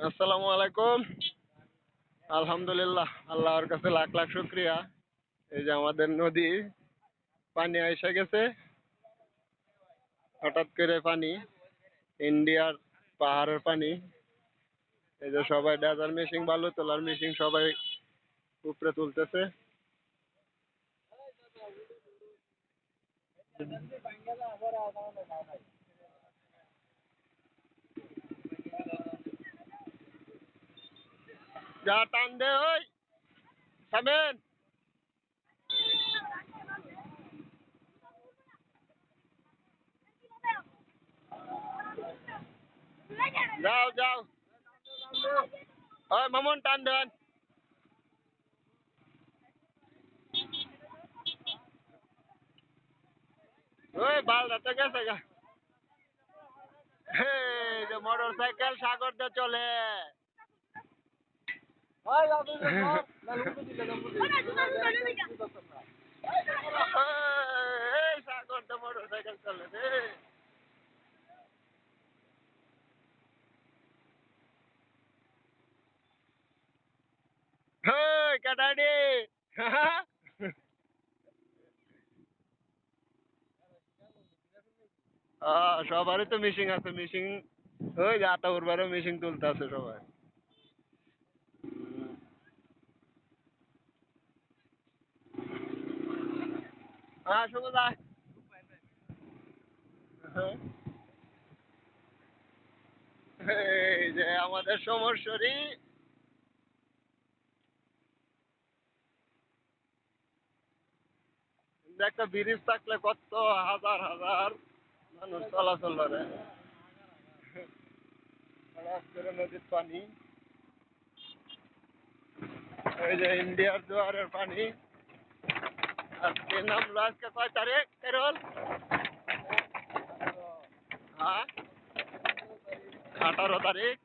আসসালামু আলাইকুম। আলহামদুলিল্লাহ, আল্লাহর কাছে লাখ লাখ শুক্রিয়া। এই যে আমাদের নদী, পানি এসে গেছে। হঠাৎ করে পানি, ইন্ডিয়ার পাহাড়ের পানি। এই যে সবাই ডাজার মেশিন, বালু তোলার মেশিন সবাই উপরে তুলতেছে। যা টান দে, ওই। থামেন। যাও যাও। ওই, মামুন, টান দেন। ওই, বাল রাতে গেছে গা। মোটর সাইকেল সাগর দিয়ে চলে। চলে রে কাটাডি আহ, সবারই তো মিশিং আছে মিশিং ওই যে আতা উরবারও মিশিং তুলতে আছে সবাই। এই যে আমাদের একটা ব্রিজ থাকলে কত হাজার হাজার মানুষ চলাচল করে নদীর পানি এই যে ইন্ডিয়ার জোয়ারের পানি আজকে কয় তারিখ কেরল হ্যাঁ আঠারো তারিখ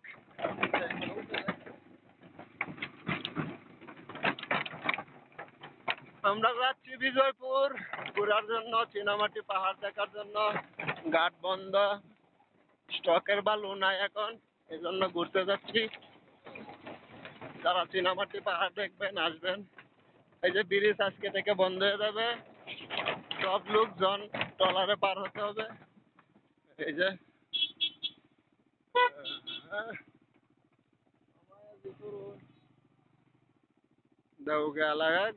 আমরা যাচ্ছি বিজয়পুর ঘোরার জন্য চীনামাটি পাহাড় দেখার জন্য ঘাট বন্ধ স্টকের বালু নাই এখন এই জন্য ঘুরতে যাচ্ছি যারা চীনামাটি পাহাড় দেখবেন আসবেন এই যে ব্রিজ আজকে থেকে বন্ধ হয়ে যাবে। সব লোকজন ট্রলারে পার হতে হবে। এই যে।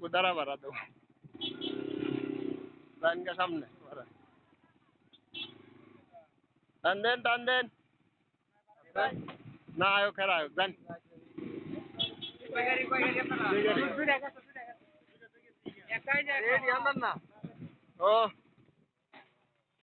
গুদারা বাড়া লাইনকে সামনে বাড়া। টান দেন টান দেন। না আয়ো খেরা ఏడి అన్న ఓ